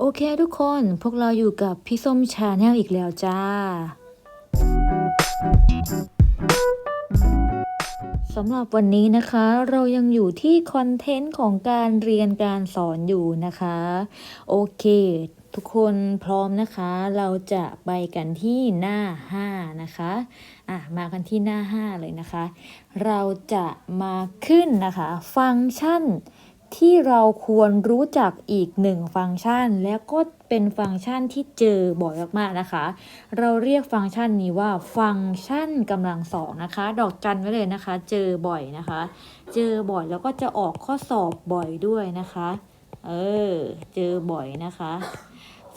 โอเคทุกคนพวกเราอยู่กับพี่ส้มชาแนลอีกแล้วจ้าสำหรับวันนี้นะคะ เรายังอยู่ที่คอนเทนต์ของการเรียนการสอนอยู่นะคะ โอเค ทุกคนพร้อมนะคะ เราจะไปกันที่หน้า 5 นะคะอะมากันที่หน้า 5 เลยนะคะ เราจะมาขึ้นนะคะ ฟังก์ชัน ที่เราควรรู้จักอีกหนึ่งฟังก์ชัน แล้วก็เป็นฟังก์ชันที่เจอบ่อยมากๆนะคะ เราเรียกฟังก์ชันนี้ว่าฟังก์ชันกำลังสองนะคะ ดอกจันไว้เลยนะคะ เจอบ่อยนะคะ เจอบ่อยแล้วก็จะออกข้อสอบบ่อยด้วยนะคะ เออ เจอบ่อยนะคะ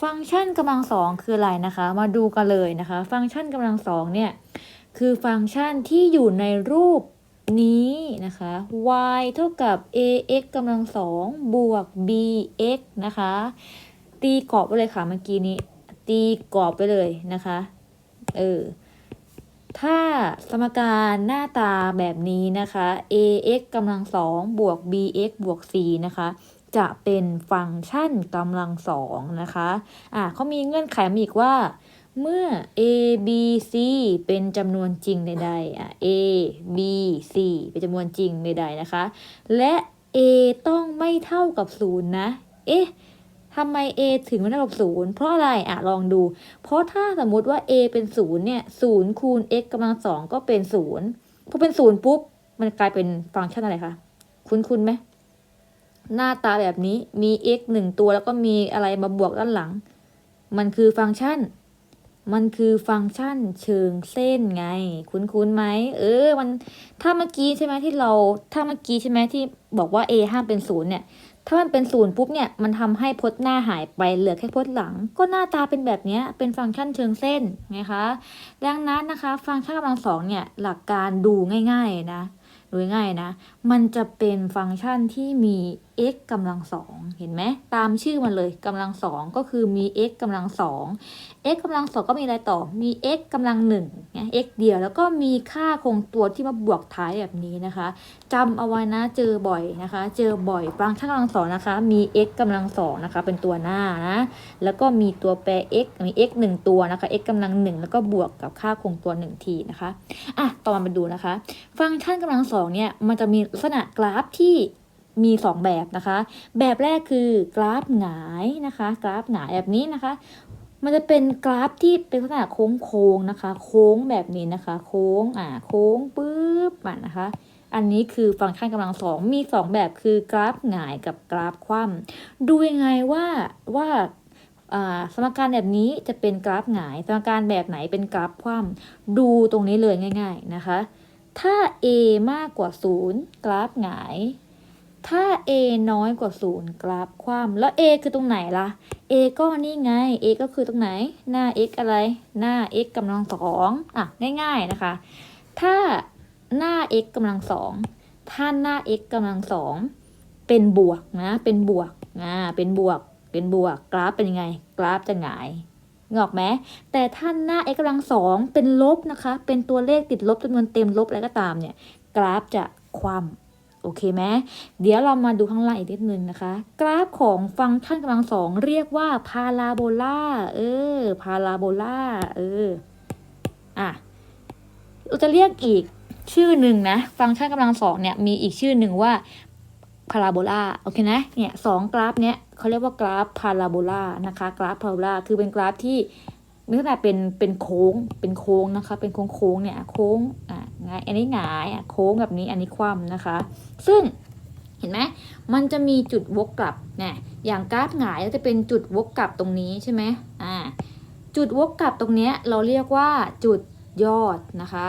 ฟังก์ชันกำลังสองคืออะไรนะคะ มาดูกันเลยนะคะ ฟังก์ชันกำลังสองเนี่ยคือฟังก์ชันที่อยู่ในรูป นี้นะคะ y เท่ากับ ax กำลังสองบวก bx นะคะ ตีกรอบไปเลยค่ะเมื่อกี้นี้ ตีกรอบไปเลยนะคะ เออ ถ้าสมการหน้าตาแบบนี้นะคะ ax กำลังสองบวก bx บวก c นะคะจะเป็นฟังก์ชันกำลังสองนะคะ อะเขามีเงื่อนไขมาอีกว่า เมื่อ a b c เป็นจำนวนจริงใดๆอะ a b c เป็นจำนวนจริงใดๆนะคะ และ a ต้องไม่เท่ากับศูนย์นะ เอ๊ะทำไม a ถึงไม่เท่ากับศูนย์เพราะอะไรอะลองดู เพราะถ้าสมมุติว่า a เป็นศูนย์เนี่ยศูนย์คูณ x กำลังสองก็เป็นศูนย์พอเป็นศูนย์ปุ๊บ มันกลายเป็นฟังก์ชันอะไรคะคุ้นๆไหมหน้าตาแบบนี้มี x หนึ่งตัวแล้วก็มีอะไรมาบวกด้านหลัง มันคือฟังก์ชัน มันคือฟังก์ชันเชิงเส้นไง คุ้นๆไหมเออ มันถ้าเมื่อกี้ใช่ไหมที่เรา ถ้าเมื่อกี้ใช่ไหมที่บอกว่า a ห้ามเป็นศูนย์เนี่ย ถ้ามันเป็นศูนย์ปุ๊บเนี่ยมันทำให้พจน์หน้าหายไปเหลือแค่พจน์หลัง ก็หน้าตาเป็นแบบนี้เป็นฟังก์ชันเชิงเส้นไงคะดังนั้นนะคะ ฟังก์ชันกำลังสองเนี่ยหลักการดูง่าย ๆนะดูง่ายนะ มันจะเป็นฟังก์ชันที่มี x กำลังสองเห็นไหมตามชื่อมันเลยกำลังสองก็คือมี x กำลังสอง x กำลังสองก็มีอะไรต่อมี x กำลังหนึ่งเนี่ย x เดียวแล้วก็มีค่าคงตัวที่มาบวกท้ายแบบนี้นะคะจำเอาไว้นะเจอบ่อยนะคะ เจอบ่อยฟังก์ชันกำลังสองนะคะ มี x กำลังสองนะคะ เป็นตัวหน้านะแล้วก็มีตัวแปร x มี x หนึ่งตัวนะคะ x กำลังหนึ่งแล้วก็บวกกับค่าคงตัวหนึ่งทีนะคะอะต่อมาดูนะคะ ฟังก์ชันกำลังสองเนี่ยมันจะมีลักษณะกราฟที่ มี 2 แบบนะคะ แบบแรกคือกราฟหงายนะคะ กราฟหงายแบบนี้นะคะ มันจะเป็นกราฟที่เป็นลักษณะโค้งโค้งๆนะคะ โค้งแบบนี้นะคะ โค้งอ่าโค้งปุ๊บอะนะคะ อันนี้คือฟังก์ชันกำลังสองมี 2 แบบคือกราฟหงายกับกราฟคว่ำดูยังไงว่าว่าอ่าสมการแบบนี้จะเป็นกราฟหงาย สมการแบบไหนเป็นกราฟคว่ำดูตรงนี้เลยง่าย ๆนะคะ ถ้า a มากกว่า 0 กราฟหงาย ถ้า a น้อยกว่า 0 กราฟคว่ำแล้ว a คือตรงไหนล่ะ a ก็นี่ไง a ก็คือตรงไหน หน้า x อะไร หน้า x กำลังสองอะ ง่ายๆนะคะ ถ้าหน้า x กำลังสองถ้าหน้า x กำลังสองเป็นบวกนะ เป็นบวกอ่าเป็นบวก เป็นบวก กราฟเป็นยังไง กราฟจะหงายงอกไหมแต่ถ้าหน้า x กำลังสองเป็นลบนะคะ เป็นตัวเลขติดลบจำนวนเต็มลบอะไรก็ตามเนี่ย กราฟจะคว่ำ โอเคไหมเดี๋ยวเรามาดูข้างล่างอีกนิดนึงนะคะ กราฟของฟังก์ชันกำลังสองเรียกว่าพาราโบลาเออพาราโบลาเอออะเราจะเรียกอีกชื่อหนึ่งนะ ฟังก์ชันกำลังสองเนี่ยมีอีกชื่อหนึ่งว่าพาราโบลาโอเคนะเนี่ยสองกราฟเนี้ยเขาเรียกว่ากราฟพาราโบลานะคะ กราฟพาราโบลาคือเป็นกราฟที่ มีขนาดเป็นเป็นโค้งเป็นโค้งนะคะ เป็นโค้งโค้งเนี่ยโค้งอะงายอันนี้หงายอะโค้งแบบนี้อันนี้คว่ำนะคะ ซึ่งเห็นไหมมันจะมีจุดวกกลับเนี่ยอย่างกราฟหงายก็จะเป็นจุดวกกลับตรงนี้ใช่ไหมอ่าจุดวกกลับตรงเนี้ยเราเรียกว่าจุดยอดนะคะ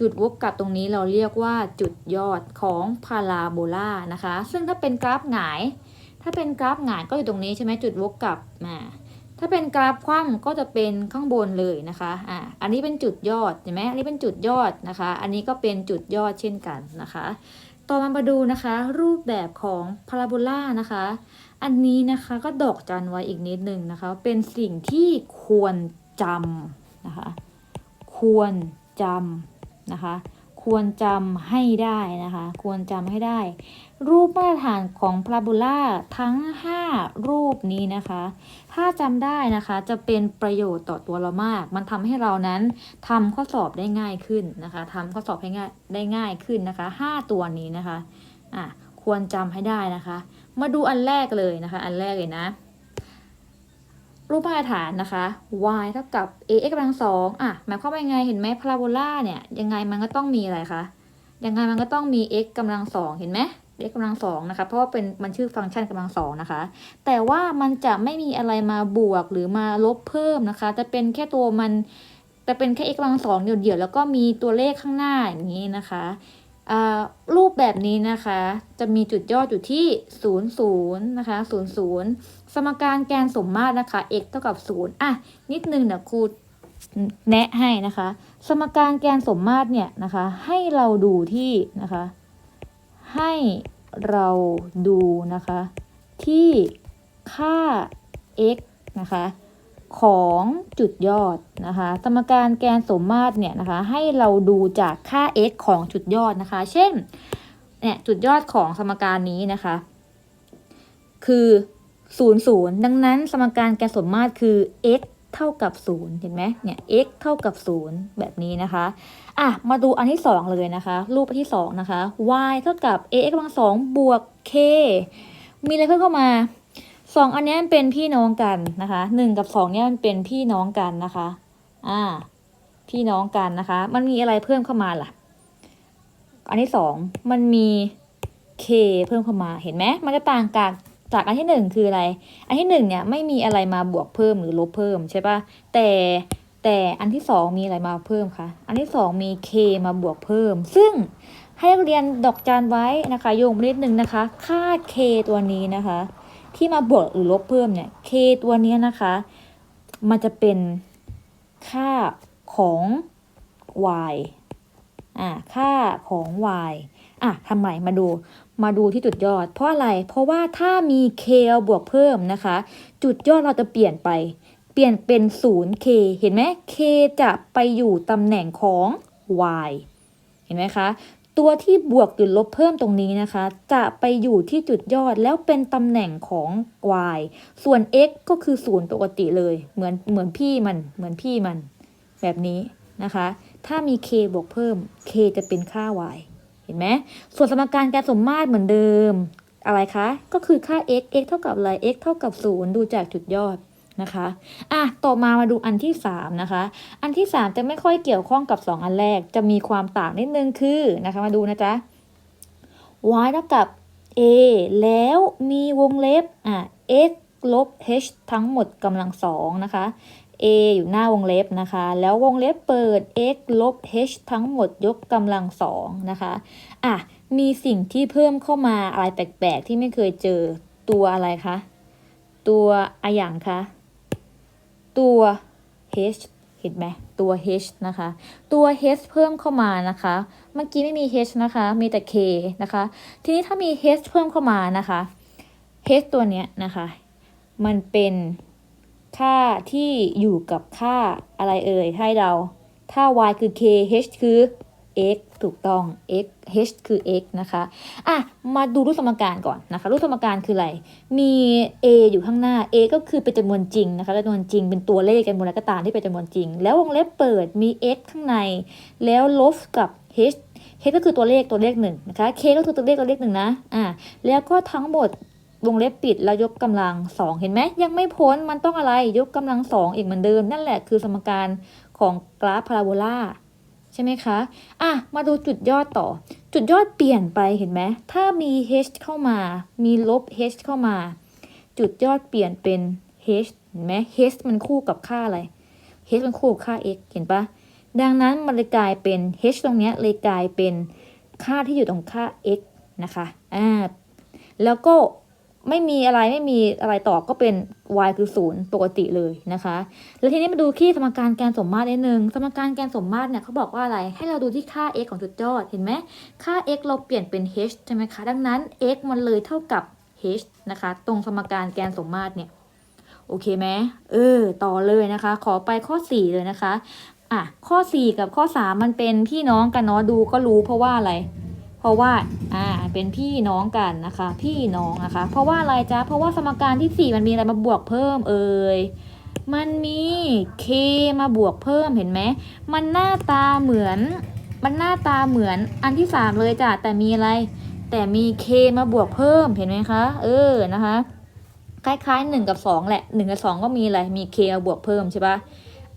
จุดวกกลับตรงนี้เราเรียกว่าจุดยอดของพาราโบลานะคะ ซึ่งถ้าเป็นกราฟหงาย ถ้าเป็นกราฟหงายก็อยู่ตรงนี้ใช่ไหมจุดวกกลับอ่า ถ้าเป็นกราฟคว่ำก็จะเป็นข้างบนเลยนะคะอ่าอันนี้เป็นจุดยอดเห็นไหมอันนี้เป็นจุดยอดนะคะ อันนี้ก็เป็นจุดยอดเช่นกันนะคะ ต่อมามาดูนะคะ รูปแบบของพาราโบลานะคะ อันนี้นะคะก็ดอกจันไว้อีกนิดหนึ่งนะคะ เป็นสิ่งที่ควรจำนะคะ ควรจำนะคะ ควรจำให้ได้นะคะ ควรจำให้ได้ รูปมาตรฐานของพาราโบลาทั้ง 5 รูปนี้นะคะ ถ้าจำได้นะคะจะเป็นประโยชน์ต่อตัวเรามาก มันทำให้เรานั้นทำข้อสอบได้ง่ายขึ้นนะคะทำข้อสอบให้ง่ายได้ง่ายขึ้นนะคะ 5 ตัวนี้นะคะอะควรจำให้ได้นะคะ มาดูอันแรกเลยนะคะ อันแรกเลยนะ รูปมาตรฐานนะคะ y เท่ากับ ax กำลังสองอะหมายความว่ายังไงเห็นไหมพาราโบลาเนี่ยยังไงมันก็ต้องมีอะไรคะยังไงมันก็ต้องมี x กำลังสองเห็นไหม x กำลังสองนะคะ เพราะว่าเป็นมันชื่อฟังก์ชันกำลังสองนะคะ แต่ว่ามันจะไม่มีอะไรมาบวกหรือมาลบเพิ่มนะคะ จะเป็นแค่ตัวมันจะเป็นแค่ x กำลังสองเดี่ยวๆแล้วก็มีตัวเลขข้างหน้าอย่างนี้นะคะรูปแบบนี้นะคะ จะมีจุดยอดอยู่ที่ 0 0 นะคะ 0 0 สมการแกนสมมาตรนะคะ x เท่ากับ 0 อะ นิดนึงเดี๋ยครูแนะให้นะคะ สมการแกนสมมาตรเนี่ยนะคะ ให้เราดูที่นะคะ ให้เราดูนะคะ ที่ค่า x นะคะ ของจุดยอดนะคะ สมการแกนสมมาตรเนี่ยนะคะ ให้เราดูจากค่า x ของจุดยอดนะคะ เช่นเนี่ยจุดยอดของสมการนี้นะคะ คือ 0 0 ดังนั้นสมการแกนสมมาตรคือ x เท่ากับ 0 เห็นไหมเนี่ย x เท่ากับ 0 แบบนี้นะคะ อะ มาดูอันที่ 2 เลยนะคะ รูปอันที่ 2 นะคะ y เท่ากับ ax กำลังสองบวก k มีอะไรเพิ่มเข้ามา 2 อันนี้มันเป็นพี่น้องกันนะคะ 1 กับ 2 เนี่ยมันเป็นพี่น้องกันนะคะ อ่า พี่น้องกันนะคะ มันมีอะไรเพิ่มเข้ามาล่ะ อันที่ 2 มันมี k เพิ่มเข้ามา เห็นไหมมันจะต่างจาก จากอันที่หนึ่งคืออะไร อันที่หนึ่งเนี่ยไม่มีอะไรมาบวกเพิ่มหรือลบเพิ่มใช่ปะแต่แต่อันที่สองมีอะไรมาเพิ่มคะอันที่สองมี k มาบวกเพิ่ม ซึ่งให้นักเรียนดอกจานไว้นะคะโยงไปนิดนึงนะคะ ค่า k ตัวนี้นะคะ ที่มาบวกหรือลบเพิ่มเนี่ย k ตัวเนี้ยนะคะ มันจะเป็นค่าของ y อ่าค่าของ y อะทำไมมาดู มาดูที่จุดยอด เพราะอะไร เพราะว่าถ้ามี k บวกเพิ่มนะคะ จุดยอดเราจะเปลี่ยนไป เปลี่ยนเป็น 0k เห็นไหม k จะไปอยู่ตำแหน่งของ y เห็นไหมคะ ตัวที่บวกหรือลบเพิ่มตรงนี้นะคะ จะไปอยู่ที่จุดยอดแล้วเป็นตำแหน่งของ y ส่วน x ก็คือ 0 ปกติเลย เหมือนเหมือนพี่มัน เหมือนพี่มัน แบบนี้นะคะ ถ้ามี k บวกเพิ่ม k จะเป็นค่า y ห็นไหมส่วนสมการแกนสมมาตรเหมือนเดิมอะไรคะ ก็คือค่า x x เท่ากับอะไร x เท่ากับ 0 ดูจากจุดยอดนะคะ อะ ต่อมามาดูอันที่ 3 นะคะ อันที่ 3 จะไม่ค่อยเกี่ยวข้องกับ 2 อันแรก จะมีความต่างนิดนึงคือนะคะ มาดูนะจ๊ะ y เท่ากับ a แล้วมีวงเล็บ อะ x ลบ h ทั้งหมดกำลังสองนะคะ a อยู่หน้าวงเล็บนะคะ แล้ววงเล็บเปิด x ลบ h ทั้งหมดยกกำลังสองนะคะอะมีสิ่งที่เพิ่มเข้ามาอะไรแปลกๆ ที่ไม่เคยเจอตัวอะไรคะตัวอะอย่างคะตัว h เห็นไหมตัว h นะคะ ตัว h เพิ่มเข้ามานะคะ เมื่อกี้ไม่มี h นะคะ มีแต่ k นะคะ ทีนี้ถ้ามี h เพิ่มเข้ามานะคะ h ตัวเนี้ยนะคะ มันเป็น ค่าที่อยู่กับค่าอะไรเอ่ยให้เรา ถ้า y คือ k h คือ x ถูกต้อง x h คือ x นะคะอะมาดูรูปสมการก่อนนะคะ รูปสมการคืออะไร มี a อยู่ข้างหน้า a ก็คือเป็นจำนวนจริงนะคะจำนวนจริงเป็นตัวเลขกันมูลก็ตามที่เป็นจำนวนจริง แล้ววงเล็บเปิดมี x ข้างใน แล้วลบกับ h h ก็คือตัวเลขตัวเลขหนึ่งนะคะ k ก็คือตัวเลขตัวเลขหนึ่งนะอะแล้วก็ทั้งหมด วงเล็บปิดแล้วยกกำลังสองเห็นไหมยังไม่พ้นมันต้องอะไรยกกำลังสองอีกเหมือนเดิม นั่นแหละคือสมการของกราฟพาราโบลาใช่ไหมคะ อะ มาดูจุดยอดต่อ จุดยอดเปลี่ยนไปเห็นไหม ถ้ามี h เข้ามา มีลบ h เข้ามา จุดยอดเปลี่ยนเป็น h เห็นไหม h มันคู่กับค่าอะไร h มันคู่กับค่า x เห็นปะดังนั้นมันเลยกลายเป็น h ตรงเนี้ยเลยกลายเป็นค่าที่อยู่ตรงค่า x นะคะ อ่า แล้วก็ ไม่มีอะไรไม่มีอะไรต่อก็เป็น y คือศูนย์ปกติเลยนะคะ แล้วทีนี้มาดูที่สมการแกนสมมาตรนิดนึง สมการแกนสมมาตรเนี่ยเขาบอกว่าอะไร ให้เราดูที่ค่า x ของจุดยอด เห็นไหม ค่า x เราเปลี่ยนเป็น h ใช่ไหมคะ ดังนั้น x มันเลยเท่ากับ h นะคะ ตรงสมการแกนสมมาตรเนี่ย โอเคไหมเออ ต่อเลยนะคะ ขอไปข้อ 4 เลยนะคะ อะ ข้อ 4 กับข้อ 3 มันเป็นพี่น้องกันเนาะ ดูก็รู้เพราะว่าอะไร เพราะว่าอ่าเป็นพี่น้องกันนะคะ พี่น้องนะคะ เพราะว่าอะไรจ๊ะเพราะว่าสมการที่4มันมีอะไรมาบวกเพิ่มเอ่ยมันมี k มาบวกเพิ่มเห็นไหมมันหน้าตาเหมือน มันหน้าตาเหมือนอันที่3เลยจ้ะแต่มีอะไร แต่มี k มาบวกเพิ่มเห็นไหมคะ เออนะคะคล้ายๆ 1 กับ 2 แหละ 1 กับ 2 ก็มีอะไร มี k มาบวกเพิ่มใช่ปะ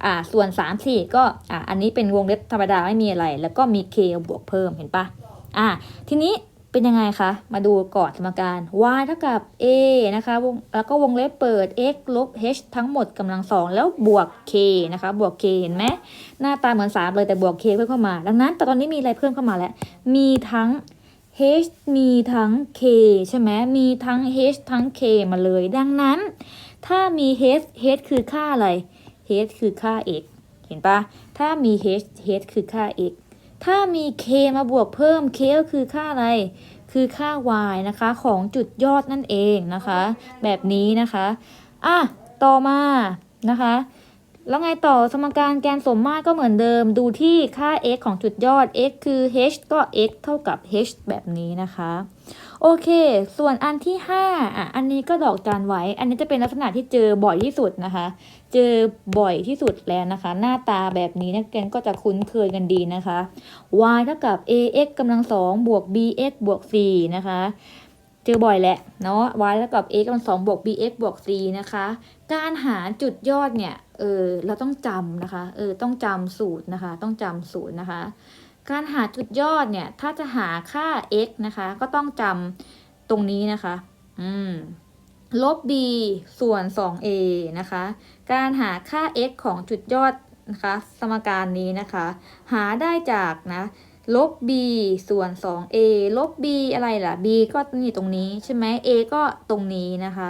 อ่า ส่วน 3 4 ก็ อ่า อันนี้เป็นวงเล็บธรรมดาไม่มีอะไร แล้วก็มี k บวกเพิ่ม เห็นปะ อ่าทีนี้เป็นยังไงคะ มาดูก่อนสมการ y เท่ากับ a นะคะวงแล้วก็วงเล็บเปิด x ลบ h ทั้งหมดกำลังสองแล้วบวก k นะคะ บวก k เห็นไหมหน้าตาเหมือน 3 เลยแต่บวก k เพิ่มเข้ามา ดังนั้นแต่ตอนนี้มีอะไรเพิ่มเข้ามาแล้ว มีทั้ง h มีทั้ง k ใช่ไหมมีทั้ง h ทั้ง k มาเลย ดังนั้น ถ้ามี h h คือค่าอะไร h คือค่า x เห็นปะถ้ามี h h คือค่า x ถ้ามี k มาบวกเพิ่ม k ก็คือค่าอะไร คือค่า y นะคะของจุดยอดนั่นเองนะคะ แบบนี้นะคะอะต่อมานะคะ แล้วไงต่อสมการแกนสมมาตรก็เหมือนเดิมดูที่ค่า x ของจุดยอด x คือ h ก็ x เท่ากับ h แบบนี้นะคะโอเค ส่วนอันที่5อะ อันนี้ก็ดอกจานไว้ อันนี้จะเป็นลักษณะที่เจอบ่อยที่สุดนะคะ เจอบ่อยที่สุดแล้วนะคะ หน้าตาแบบนี้นักเรียนก็จะคุ้นเคยกันดีนะคะ y เท่ากับ ax กำลังสองบวก bx บวก c นะคะ เจอบ่อยแหละเนาะ y เท่ากับ a กำลังสองบวก bx บวก c นะคะ การหาจุดยอดเนี่ยเออเราต้องจำนะคะเออต้องจำสูตรนะคะ ต้องจำสูตรนะคะ การหาจุดยอดเนี่ยถ้าจะหาค่า x นะคะ ก็ต้องจำตรงนี้นะคะ อืมลบ b ส่วน 2a นะคะ การหาค่า x ของจุดยอดนะคะสมการนี้นะคะ หาได้จากนะลบ b ส่วน 2a ลบ b อะไรล่ะ b ก็นี่ตรงนี้ใช่ไหม a ก็ตรงนี้นะคะ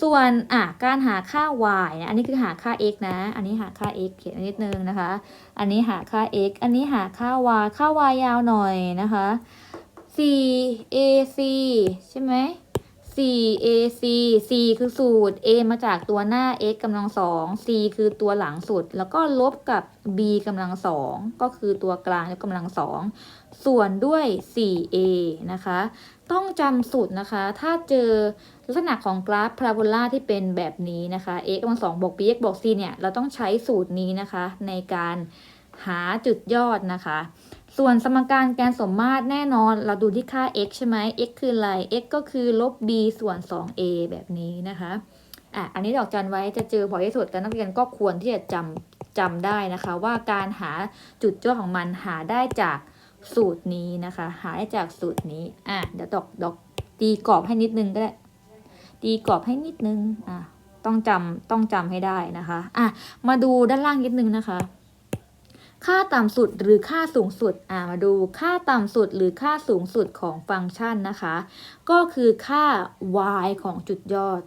ส่วนอะการหาค่า y นะ อันนี้คือหาค่า x นะ อันนี้หาค่า x เขียนนิดนึงนะคะ อันนี้หาค่า x อันนี้หาค่า y ค่า y ยาวหน่อยนะคะ 4ac ใช่ไหม 4ac c คือสูตร a มาจากตัวหน้า x กำลังสอง c คือตัวหลังสุด แล้วก็ลบกับ b กำลังสองก็คือตัวกลางยกกำลังสองส่วนด้วย 4a นะคะ ต้องจำสูตรนะคะ ถ้าเจอลักษณะของกราฟพาราโบลาที่เป็นแบบนี้นะคะ x กำลังสองบวก bx บวก c เนี่ย เราต้องใช้สูตรนี้นะคะ ในการหาจุดยอดนะคะ ส่วนสมการแกนสมมาตรแน่นอนเราดูที่ค่า x ใช่ไหม x คืออะไร x ก็คือลบ b ส่วน 2a แบบนี้นะคะอะอันนี้ดอกจันไว้จะเจอบ่อยที่สุดแต่นักเรียนก็ควรที่จะจำจำได้นะคะ ว่าการหาจุดยอดของมันหาได้จากสูตรนี้นะคะ หาได้จากสูตรนี้อะเดี๋ยวดอกดอกตีกรอบให้นิดนึงก็ได้ตีกรอบให้นิดนึงอะต้องจำต้องจำให้ได้นะคะอะมาดูด้านล่างนิดนึงนะคะ ค่าต่ำสุดหรือค่าสูงสุดอ่ามาดูค่าต่ำสุดหรือค่าสูงสุดของฟังก์ชันนะคะ ก็คือค่า y ของจุดยอด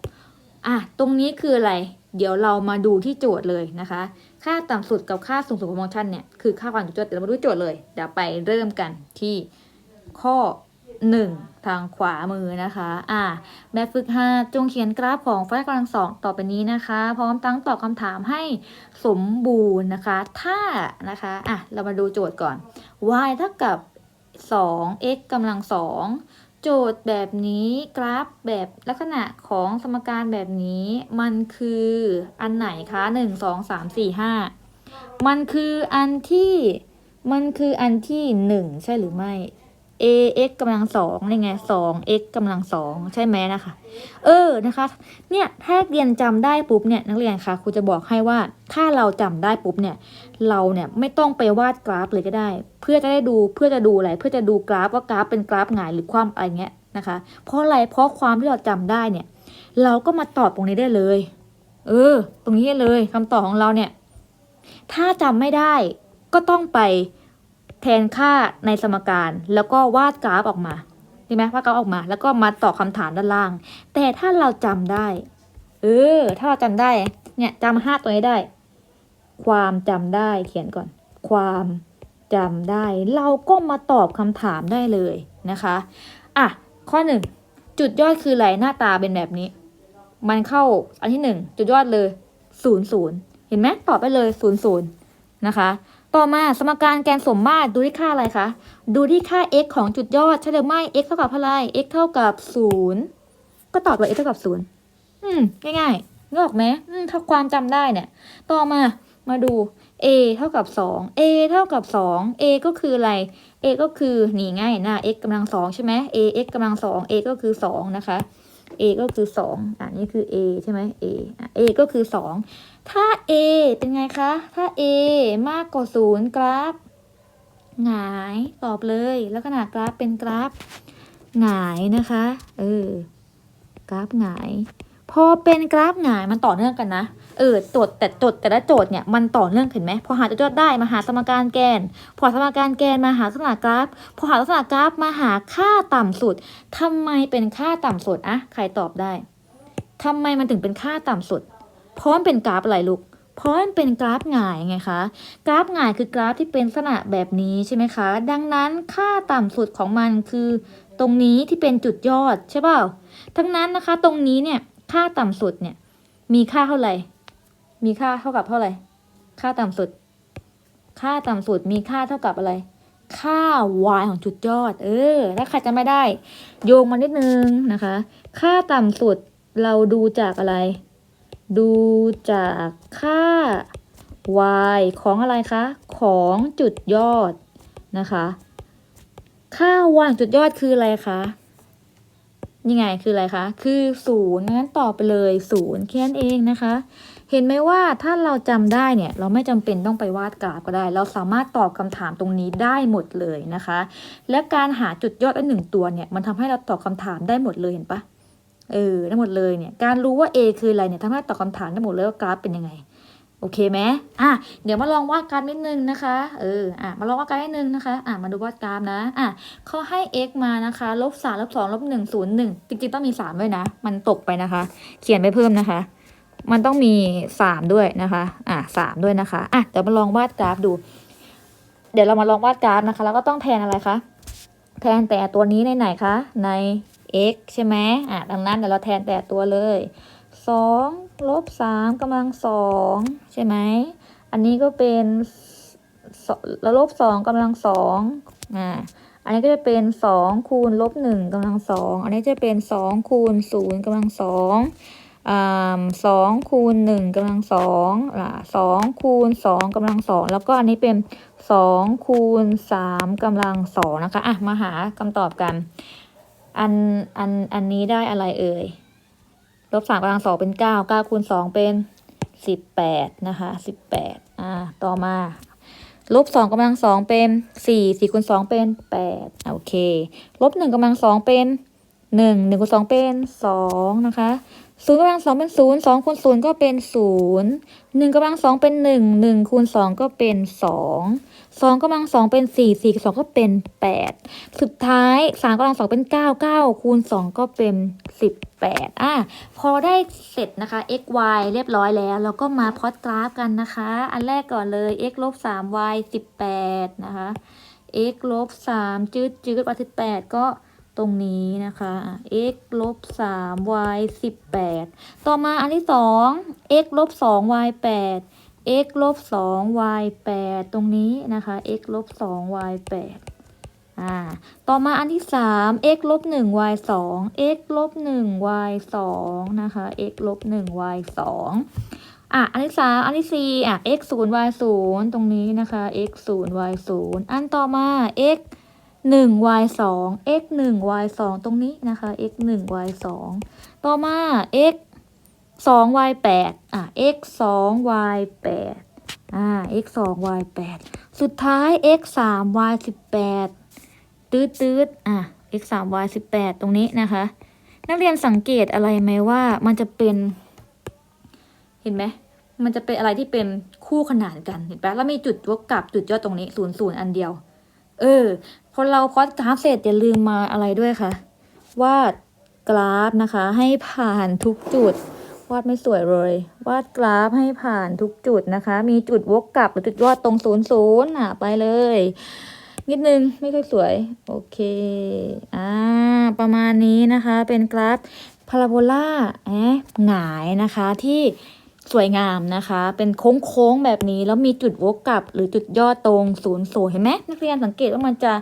อะตรงนี้คืออะไร เดี๋ยวเรามาดูที่โจทย์เลยนะคะ ค่าต่ำสุดกับค่าสูงสุดของฟังก์ชันเนี่ยคือค่าความจุดยอดเดี๋ยวเรามาดูโจทย์เลยเดี๋ยวไปเริ่มกันที่ข้อ 1 ทางขวามือนะคะ อะแบบฝึกหัดจงเขียนกราฟของฟังก์ชันกำลังสองต่อไปนี้นะคะ พร้อมตั้งตอบคำถามให้สมบูรณ์นะคะ ถ้านะคะ อะ เรามาดูโจทย์ก่อน y เท่ากับ 2x กำลังสองโจทย์แบบนี้กราฟแบบลักษณะของสมการแบบนี้ มันคืออันไหนคะ1 2 3 4 5มันคืออันที่มันคืออันที่1ใช่หรือไม่ ax กำลังสองนี่ไง 2x กำลังสองใช่ไหมนะคะ เออนะคะ เนี่ยถ้าเรียนจำได้ปุ๊บเนี่ยนักเรียนคะครูจะบอกให้ว่าถ้าเราจำได้ปุ๊บเนี่ย เราเนี่ยไม่ต้องไปวาดกราฟเลยก็ได้ เพื่อจะได้ดูเพื่อจะดูอะไรเพื่อจะดูกราฟว่ากราฟเป็นกราฟหงายหรือคว่ำอะไรเงี้ยนะคะ เพราะอะไรเพราะความที่เราจำได้เนี่ย เราก็มาตอบตรงนี้ได้เลย เออ ตรงนี้เลยคำตอบของเราเนี่ย ถ้าจำไม่ได้ก็ต้องไป แทนค่าในสมการ แล้วก็วาดกราฟออกมาใช่ไหมวาดกราฟออกมา แล้วก็มาตอบคำถามด้านล่าง แต่ถ้าเราจำได้ เออ ถ้าเราจำได้ เนี่ยจำห้าตัวนี้ได้ ความจำได้เขียนก่อน ความจำได้ เราก็มาตอบคำถามได้เลยนะคะอะข้อหนึ่งจุดยอดคืออะไรหน้าตาเป็นแบบนี้ มันเข้าอันที่หนึ่งจุดยอดเลยศูนย์ศูนย์เห็นไหมตอบไปเลยศูนย์ศูนย์นะคะ ต่อมาสมการแกนสมมาตรดูที่ค่าอะไรคะ ดูที่ค่า x ของจุดยอดใช่หรือไม่ x เท่ากับอะไร x เท่ากับศูนย์ก็ตอบว่า x เท่ากับศูนย์อืม ง่ายๆนึกอกไหมอืมถ้าความจำได้เนี่ย ต่อมา มาดู a เท่ากับสอง a เท่ากับสอง a ก็คืออะไร a ก็คือนี่ง่ายนะ x กำลังสองใช่ไหม a x กำลังสอง a ก็คือสองนะคะ a ก็คือสองอะนี่คือ a ใช่ไหม a a ก็คือสอง ถ้า a เป็นไงคะ ถ้า a มากกว่าศูนย์กราฟ หงายตอบเลย แล้วขนาดกราฟเป็นกราฟ หงายนะคะ เออ กราฟหงาย พอเป็นกราฟหงายมันต่อเนื่องกันนะ เออโจทย์แต่โจทย์แต่ละโจทย์เนี่ยมันต่อเนื่องเห็นไหม พอหาจุดยอดได้มาหาสมการแกน พอสมการแกนมาหาลักษณะกราฟ พอหาลักษณะกราฟมาหาค่าต่ำสุดทำไมเป็นค่าต่ำสุดอะใครตอบได้ทำไมมันถึงเป็นค่าต่ำสุด เพราะมันเป็นกราฟอะไรลูกเพราะมันเป็นกราฟหงายไงคะ กราฟหงายคือกราฟที่เป็นลักษณะแบบนี้ใช่ไหมคะ ดังนั้นค่าต่ำสุดของมันคือ ตรงนี้ที่เป็นจุดยอดใช่เปล่าทั้งนั้นนะคะ ตรงนี้เนี่ยค่าต่ำสุดเนี่ยมีค่าเท่าไหร่ มีค่าเท่ากับเท่าไหร่ ค่าต่ำสุด ค่าต่ำสุดมีค่าเท่ากับอะไร ค่า y ของจุดยอด เออ ถ้าใครจะไม่ได้ โยงมานิดนึงนะคะ ค่าต่ำสุดเราดูจากอะไร ดูจากค่า y ของอะไรคะ ของจุดยอดนะคะ ค่า y จุดยอดคืออะไรคะยังไงคืออะไรคะ คือศูนย์งั้นตอบไปเลยศูนย์แค่นั้นเองนะคะ เห็นไหมว่าถ้าเราจำได้เนี่ย เราไม่จำเป็นต้องไปวาดกราฟก็ได้ เราสามารถตอบคำถามตรงนี้ได้หมดเลยนะคะ และการหาจุดยอดได้หนึ่งตัวเนี่ย มันทำให้เราตอบคำถามได้หมดเลยเห็นปะ เออได้หมดเลยเนี่ยการรู้ว่า A คืออะไรเนี่ยทำให้ตอบคำถามได้หมดเลยว่ากราฟเป็นยังไงโอเคไหมอะ เดี๋ยวมาลองวาดกราฟนิดนึงนะคะ เออ อะ มาลองวาดกราฟนิดนึงนะคะ อะ มาดูวาดกราฟนะ อะเขาให้ x มานะคะ ลบสามลบสองลบหนึ่งศูนย์หนึ่งจริงๆ ต้องมีสามด้วยนะ มันตกไปนะคะ เขียนไปเพิ่มนะคะ มันต้องมีสามด้วยนะคะ อะสามด้วยนะคะ อะ เดี๋ยวมาลองวาดกราฟดู เดี๋ยวเรามาลองวาดกราฟนะคะ แล้วก็ต้องแทนอะไรคะ แทนแต่ตัวนี้ในไหนคะ ใน x ใช่ไหมอะดังนั้นเดี๋ยวเราแทนแต่ตัวเลยสองลบสามกำลังสองใช่ไหม อันนี้ก็เป็นสแล้วลบสองกำลังสองอ่าอันนี้ก็จะเป็นสองคูณลบหนึ่งกำลังสองอันนี้จะเป็นสองคูณศูนย์กำลังสองอ่าสองคูณหนึ่งกำลังสองอ่าสองคูณสองกำลังสองแล้วก็อันนี้เป็นสองคูณสามกำลังสองนะคะอะมาหาคำตอบกัน อันอันอันนี้ได้อะไรเอ่ย ลบสามกำลังสองเป็นเก้าเก้าคูณสองเป็นสิบแปดนะคะสิบแปดอ่า ต่อมา ลบสองกำลังสองเป็นสี่สี่คูณสองเป็นแปดโอเค ลบหนึ่งกำลังสองเป็นหนึ่งหนึ่งคูณสองเป็นสองนะคะ ศูนย์กำลังสองเป็นศูนย์สองคูณศูนย์ก็เป็นศูนย์หนึ่งกำลังสองเป็นหนึ่งหนึ่งคูณสองก็เป็นสองสองกำลังสองเป็นสี่สี่คูณสองก็เป็นแปดสุดท้ายสามกำลังสองเป็นเก้าเก้าคูณสองก็เป็นสิบแปดอะพอได้เสร็จนะคะ x y เรียบร้อยแล้ว เราก็มาพอตกราฟกันนะคะ อันแรกก่อนเลย x ลบสาม y สิบแปดนะคะ x ลบสามจืดจืดมาสิบแปดก็ ตรงนี้นะคะ x ลบสาม y สิบแปดต่อมาอันที่สอง x ลบสอง y แปด x ลบสอง y แปดตรงนี้นะคะ x ลบสอง y แปดอ่า ต่อมาอันที่สาม x ลบหนึ่ง y สอง x ลบหนึ่ง y สองนะคะ x ลบหนึ่ง y สองอะ อันที่สามอันที่สี่อะ x ศูนย์ y ศูนย์ตรงนี้นะคะ x ศูนย์ y ศูนย์อันต่อมา x หนึ่ง y สอง x หนึ่ง y สองตรงนี้นะคะ x หนึ่ง y สองต่อมา x สอง y แปดอะ x สอง y แปดอ่า x สอง y แปดสุดท้าย x สาม y สิบแปดตืดตืดอะ x สาม y สิบแปดตรงนี้นะคะ นักเรียนสังเกตอะไรไหมว่ามันจะเป็น เห็นไหมมันจะเป็นอะไรที่เป็นคู่ขนานกันเห็นปะแล้วมีจุดวกกลับจุดยอดตรงนี้ศูนย์ศูนย์อันเดียว เออ พอเราพอดกราฟเสร็จอย่าลืมมาอะไรด้วยค่ะ วาดกราฟนะคะ ให้ผ่านทุกจุด วาดไม่สวยเลย วาดกราฟให้ผ่านทุกจุดนะคะ มีจุดวกกลับหรือจุดยอดตรงศูนย์ศูนย์อะไปเลย นิดนึงไม่ค่อยสวย โอเคอ่าประมาณนี้นะคะ เป็นกราฟพาราโบลาแอะหงายนะคะที่สวยงามนะคะ เป็นโค้งๆแบบนี้แล้วมีจุดวกกลับ หรือจุดย่อตรงศูนย์ศูนย์เห็นไหมนักเรียนสังเกตว่ามันจะ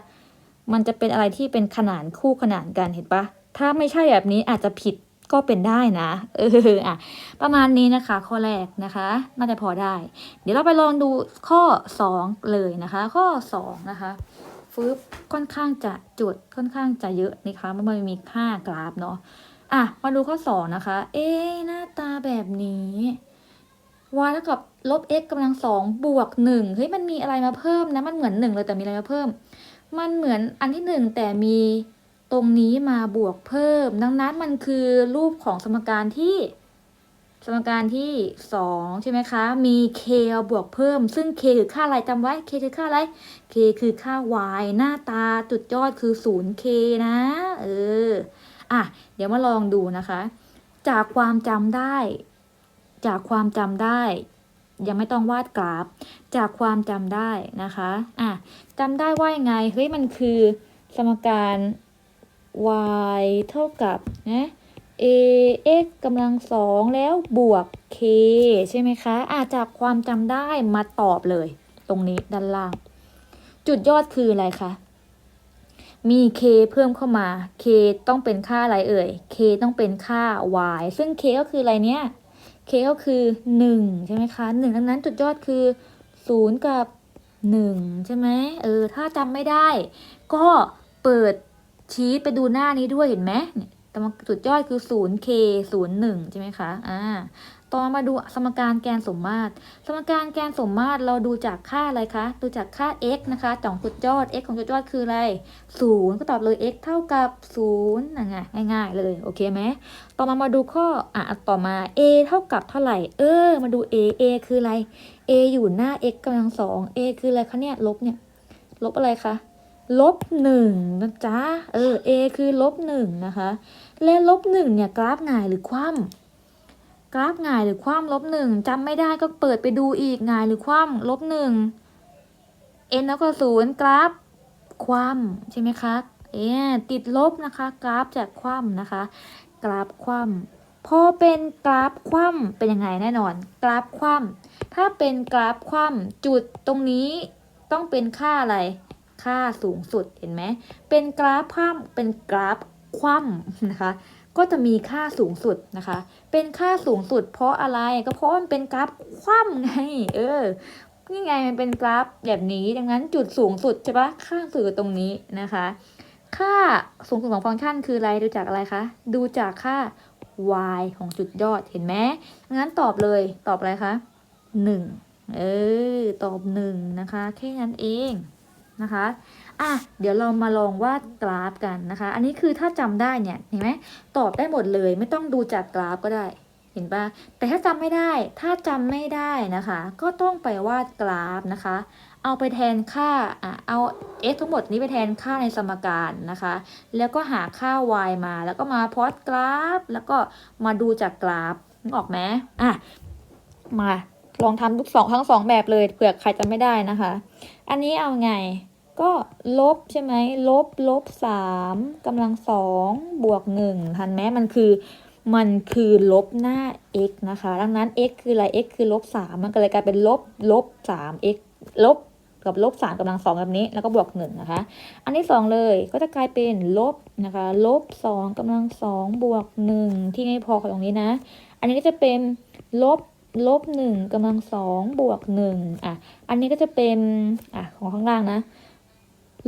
มันจะเป็นอะไรที่เป็นขนานคู่ขนานกันเห็นปะถ้าไม่ใช่แบบนี้อาจจะผิดก็เป็นได้นะเอออะประมาณนี้นะคะ ข้อแรกนะคะ น่าจะพอได้ เดี๋ยวเราไปลองดูข้อ 2 เลยนะคะ ข้อ 2 นะคะฟึบค่อนข้างจะจุดค่อนข้างจะเยอะนะคะมันมีค่ากราฟเนาะอะมาดูข้อ 2 นะคะ เอ๊หน้าตาแบบนี้ y เท่ากับลบ x กำลังสองบวกหนึ่งเฮ้ยมันมีอะไรมาเพิ่มนะมันเหมือนหนึ่งเลยแต่มีอะไรมาเพิ่ม มันเหมือนอันที่หนึ่งแต่มีตรงนี้มาบวกเพิ่ม ดังนั้นมันคือรูปของสมการที่สมการที่สองใช่ไหมคะ มี k บวกเพิ่ม ซึ่ง k คือค่าอะไรจำไว้ k คือค่าอะไร k คือค่า y หน้าตาจุดยอดคือ 0k นะ เออ อะ เดี๋ยวมาลองดูนะคะ จากความจำได้ จากความจำได้ ยังไม่ต้องวาดกราฟ จากความจำได้นะคะอะจำได้ว่ายังไงเฮ้ยมันคือสมการ y เท่ากับนะ ax กำลังสองแล้วบวก k ใช่ไหมคะอาจากความจำได้มาตอบเลย ตรงนี้ด้านล่าง จุดยอดคืออะไรคะ มี k เพิ่มเข้ามา k ต้องเป็นค่าอะไรเอ่ย k ต้องเป็นค่า y ซึ่ง k ก็คืออะไรเนี่ย k ก็คือ 1 ใช่ไหมคะ1ดังนั้นจุดยอดคือ 0 กับ 1 ใช่ไหมเออ ถ้าจำไม่ได้ ก็เปิดชีตไปดูหน้านี้ด้วยเห็นไหมเนี่ยแต่จุดยอดคือ 0k 01 ใช่ไหมคะ อ่า ต่อมาดูสมการแกนสมมาตร สมการแกนสมมาตรเราดูจากค่าอะไรคะ ดูจากค่า x นะคะของจุดยอด x ของจุดยอดคืออะไร0ก็ตอบเลย x เท่ากับ0นะไงง่าย ๆ เลยโอเคไหมต่อมามาดูข้ออะต่อมา a เท่ากับเท่าไหร่ เออ มาดู a a คืออะไร a อยู่หน้า x กำลังสอง a คืออะไรคะเนี่ยลบเนี่ยลบอะไรคะลบหนึ่งนะจ๊ะ เออ a คือลบหนึ่งนะคะ และลบหนึ่งเนี่ยกราฟหงายหรือคว่ำ กราฟหงายหรือคว่ำลบหนึ่งจำไม่ได้ก็เปิดไปดูอีกหงายหรือคว่ำลบหนึ่ง n แล้วก็ศูนย์กราฟคว่ำใช่ไหมคะเออติดลบนะคะ กราฟจะคว่ำนะคะ กราฟคว่ำพอเป็นกราฟคว่ำเป็นยังไงแน่นอน กราฟคว่ำถ้าเป็นกราฟคว่ำจุดตรงนี้ต้องเป็นค่าอะไร ค่าสูงสุดเห็นไหมเป็นกราฟคว่ำเป็นกราฟคว่ำนะคะ ก็จะมีค่าสูงสุดนะคะ เป็นค่าสูงสุด เพราะอะไรก็เพราะมันเป็นกราฟคว่ำไง เออ นี่ไงมันเป็นกราฟแบบนี้ดังนั้นจุดสูงสุดใช่ปะค่าสื่อตรงนี้นะคะ ค่าสูงสุดของฟังก์ชันคืออะไรดูจากอะไรคะ ดูจากค่า y ของจุดยอดเห็นไหมงั้นตอบเลยตอบอะไรคะหนึ่งเออ ตอบหนึ่งนะคะ แค่นั้นเองนะคะ อะเดี๋ยวเรามาลองวาดกราฟกันนะคะ อันนี้คือถ้าจำได้เนี่ยเห็นไหมตอบได้หมดเลยไม่ต้องดูจากกราฟก็ได้ เห็นปะแต่ถ้าจำไม่ได้ ถ้าจำไม่ได้นะคะ ก็ต้องไปวาดกราฟนะคะ เอาไปแทนค่าอะเอา x ทั้งหมดนี้ไปแทนค่าในสมการนะคะ แล้วก็หาค่า y มาแล้วก็มาพอตกราฟ แล้วก็มาดูจากกราฟนึกออกไหมอะมาลองทำทุกสองทั้งสองแบบเลยเผื่อใครจะไม่ได้นะคะ อันนี้เอาไง ก็ลบใช่ไหมลบลบสามกำลังสองบวกหนึ่งทันไหมมันคือมันคือลบหน้า x นะคะ ดังนั้น x คืออะไร x คือลบสามมันก็เลยกลายเป็นลบลบสาม x ลบกับลบสามกำลังสองแบบนี้แล้วก็บวกหนึ่งนะคะ อันที่สองเลยก็จะกลายเป็นลบนะคะลบสองกำลังสองบวกหนึ่งที่ไม่พอของตรงนี้นะ อันนี้ก็จะเป็นลบลบหนึ่งกำลังสองบวกหนึ่งอะ อันนี้ก็จะเป็นอะของข้างล่างนะ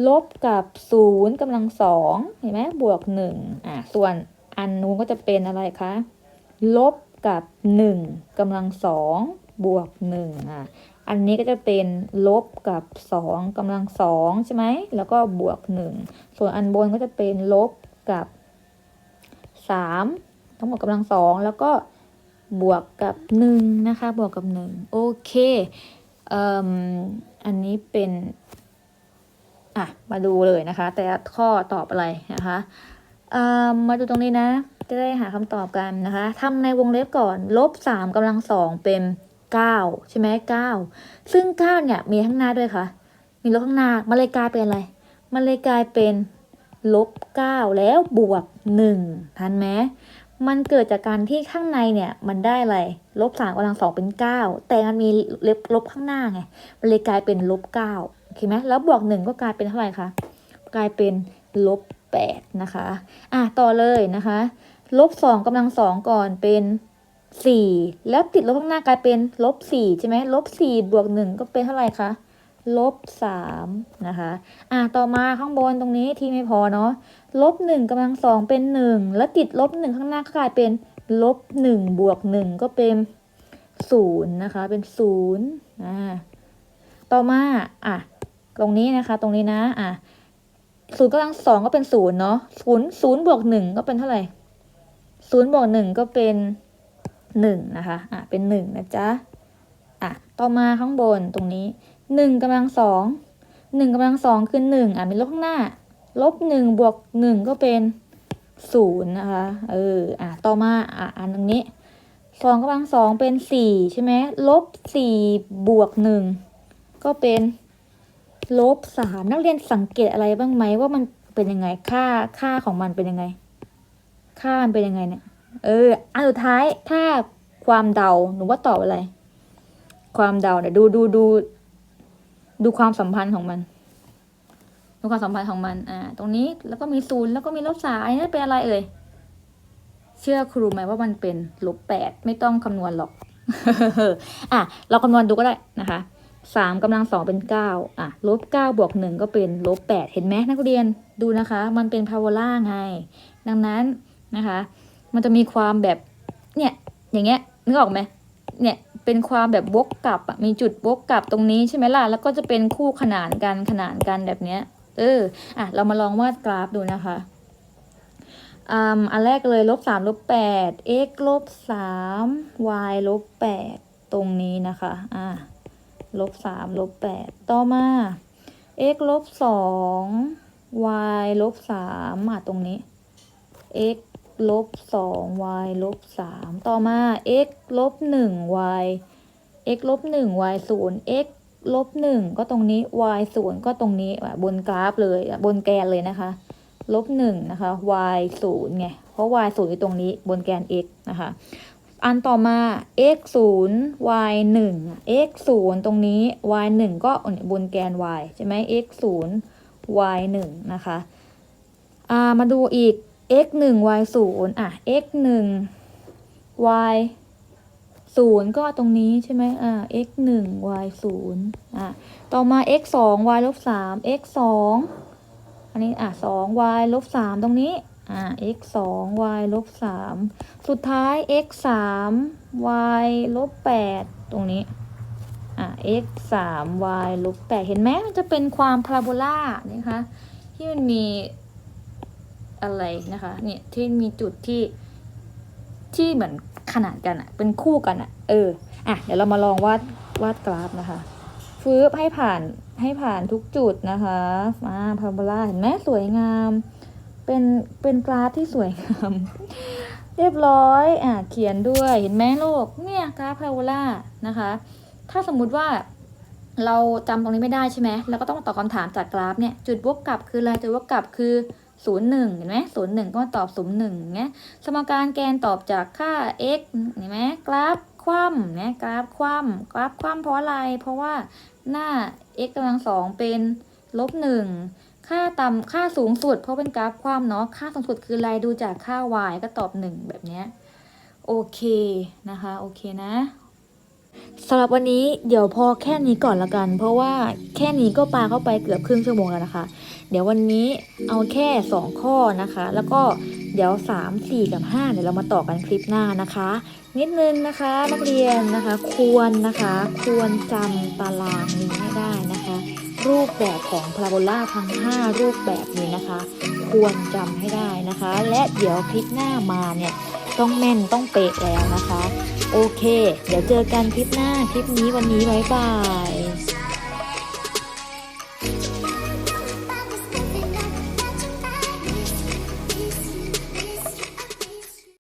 ลบกับศูนย์กำลังสองเห็นไหมบวกหนึ่งอะส่วนอันนู้นก็จะเป็นอะไรคะลบกับหนึ่งกำลังสองบวกหนึ่งอะอันนี้ก็จะเป็นลบกับสองกำลังสองใช่ไหมแล้วก็บวกหนึ่งส่วนอันบนก็จะเป็นลบกับสามทั้งหมดกำลังสองแล้วก็บวกกับหนึ่งนะคะบวกกับหนึ่งโอเคเอ่มอันนี้เป็น อะมาดูเลยนะคะ แต่ข้อตอบอะไรนะคะมาดูตรงนี้นะ จะได้หาคำตอบกันนะคะทำในวงเล็บก่อน ลบสามกำลังสองเป็นเก้าใช่ไหมเก้าซึ่งเก้าเนี่ยมีข้างหน้าด้วยค่ะ มีลบข้างหน้ามันเลยกลายเป็นอะไร มันเลยกลายเป็นลบเก้าแล้วบวกหนึ่งทันไหมมันเกิดจากการที่ข้างในเนี่ยมันได้อะไรลบสามกำลังสองเป็นเก้าแต่มันมีลบลบข้างหน้าไง มันเลยกลายเป็นลบเก้า โอเคไหมแล้วบวกหนึ่งก็กลายเป็นเท่าไหร่คะกลายเป็นลบแปดนะคะอะต่อเลยนะคะลบสองกำลังสองก่อนเป็นสี่แล้วติดลบข้างหน้ากลายเป็นลบสี่ใช่ไหมลบสี่บวกหนึ่งก็เป็นเท่าไหร่คะลบสามนะคะอะต่อมาข้างบนตรงนี้ที่ไม่พอเนาะลบหนึ่งกำลังสองเป็นหนึ่งแล้วติดลบหนึ่งข้างหน้าก็กลายเป็นลบหนึ่งบวกหนึ่งก็เป็นศูนย์นะคะเป็นศูนย์อ่าต่อมาอะ ตรงนี้นะคะ ตรงนี้นะ อะศูนย์กำลังสองก็เป็นศูนย์เนาะศูนย์ศูนย์บวกหนึ่งก็เป็นเท่าไหร่ศูนย์บวกหนึ่งก็เป็นหนึ่งนะคะ อะ เป็นหนึ่งนะจ๊ะ อะ ต่อมาข้างบนตรงนี้หนึ่งกำลังสองหนึ่งกำลังสองคือหนึ่งอะมีลบข้างหน้า ลบหนึ่งบวกหนึ่งก็เป็นศูนย์นะคะ เออ อะ ต่อมา อะ อันตรงนี้สองกำลังสองเป็นสี่ใช่ไหมลบสี่บวกหนึ่งก็เป็น ลบสามนักเรียนสังเกตอะไรบ้างไหมว่ามันเป็นยังไงค่าค่าของมันเป็นยังไง ค่ามันเป็นยังไงเนี่ย เอออันสุดท้ายถ้าความเดาหนูว่าตอบอะไร ความเดาเนี่ยดูดูดู ดูความสัมพันธ์ของมันดูความสัมพันธ์ของมัน อ่า ตรงนี้แล้วก็มีศูนย์แล้วก็มีลบสามอันนี้เป็นอะไรเอ่ยเชื่อครูไหมว่ามันเป็นลบแปดไม่ต้องคำนวณหรอก อะ เราคำนวณดูก็ได้นะคะ สามกำลังสองเป็นเก้าอะลบเก้าบวกหนึ่งก็เป็นลบแปดเห็นไหมนักเรียนดูนะคะ มันเป็นพาโบลาไง ดังนั้นนะคะ มันจะมีความแบบเนี่ยอย่างเงี้ยนึกออกไหมเนี่ยเป็นความแบบวกกลับอะมีจุดวกกลับตรงนี้ใช่ไหมล่ะแล้วก็จะเป็นคู่ขนานกันขนานกันแบบเนี้ยเอออะเรามาลองวาดกราฟดูนะคะอ่าอันแรกเลยลบสามลบแปด x ลบสาม y ลบแปดตรงนี้นะคะ อ่า ลบสามลบแปดต่อมา x ลบสอง y ลบสามอะตรงนี้ x ลบสอง y ลบสามต่อมา x ลบหนึ่ง y x ลบหนึ่ง y ศูนย์ x ลบหนึ่งก็ตรงนี้ y ศูนย์ก็ตรงนี้บนกราฟเลยบนแกนเลยนะคะลบหนึ่งนะคะ y ศูนย์ไง เพราะ y ศูนย์อยู่ตรงนี้บนแกน x นะคะ อันต่อมา x ศูนย์ y หนึ่ง x ศูนย์ตรงนี้ y หนึ่งก็บนแกน y ใช่ไหม x ศูนย์ y หนึ่งนะคะามาดูอีก x หนึ่ง y ศูนย์อะ x หนึ่ง y ศูนย์ก็ตรงนี้ใช่ไหมอ่า x หนึ่ง y ศูนย์อะ ต่อมา x สอง y ลบสาม x สองอันนี้อะสอง y ลบสามตรงนี้ อ่า x สอง y ลบสามสุดท้าย x สาม y ลบแปดตรงนี้ อะ x สาม y ลบแปดเห็นไหมมันจะเป็นความพาราโบลานะคะ ที่มันมีอะไรนะคะ เนี่ย ที่มีจุดที่ ที่เหมือนขนานกันอะเป็นคู่กันอะเออ อะ เดี๋ยวเรามาลองวาด วาดกราฟนะคะฟืบให้ผ่าน ให้ผ่านทุกจุดนะคะ มาพาราโบลาเห็นไหมสวยงาม เป็นเป็นกราฟที่สวยงาม เรียบร้อยอะเขียนด้วยเห็นไหมลูกเนี่ยกราฟพาราโบลานะคะ ถ้าสมมุติว่าเราจำตรงนี้ไม่ได้ใช่ไหมเราก็ต้องมาตอบคำถามจากกราฟเนี่ยจุดวกกลับคืออะไรจุดวกกลับคือศูนย์หนึ่งเห็นไหมศูนย์หนึ่งก็มาตอบศูนย์หนึ่งเงี้ยสมการแกนตอบจากค่า x เห็นไหมกราฟคว่ำเนี่ยกราฟคว่ำกราฟคว่ำเพราะอะไร เพราะว่าหน้า x กำลังสองเป็นลบหนึ่ง ค่าต่ำค่าสูงสุด เพราะเป็นกราฟคว่ำเนาะค่าสูงสุดคืออะไรดูจากค่า y ก็ตอบหนึ่งแบบเนี้ยโอเคนะคะโอเคนะสำหรับวันนี้เดี๋ยวพอแค่นี้ก่อนละกัน เพราะว่าแค่นี้ก็ปาเข้าไปเกือบครึ่งชั่วโมงแล้วนะคะ เดี๋ยววันนี้เอาแค่ 2 ข้อนะคะ แล้วก็เดี๋ยว 3 4 กับ 5 เดี๋ยวเรามาต่อกันคลิปหน้านะคะ นิดนึงนะคะนักเรียนนะคะ ควรนะคะ ควรจำตารางนี้ให้ได้นะคะ รูปแบบของพาราโบลาทั้ง 5 รูปแบบนี้นะคะ ควรจำให้ได้นะคะ และเดี๋ยวคลิปหน้ามาเนี่ยต้องแม่นต้องเป๊ะแล้วนะคะ โอเค เดี๋ยวเจอกันคลิปหน้าคลิปนี้วันนี้บ๊ายบาย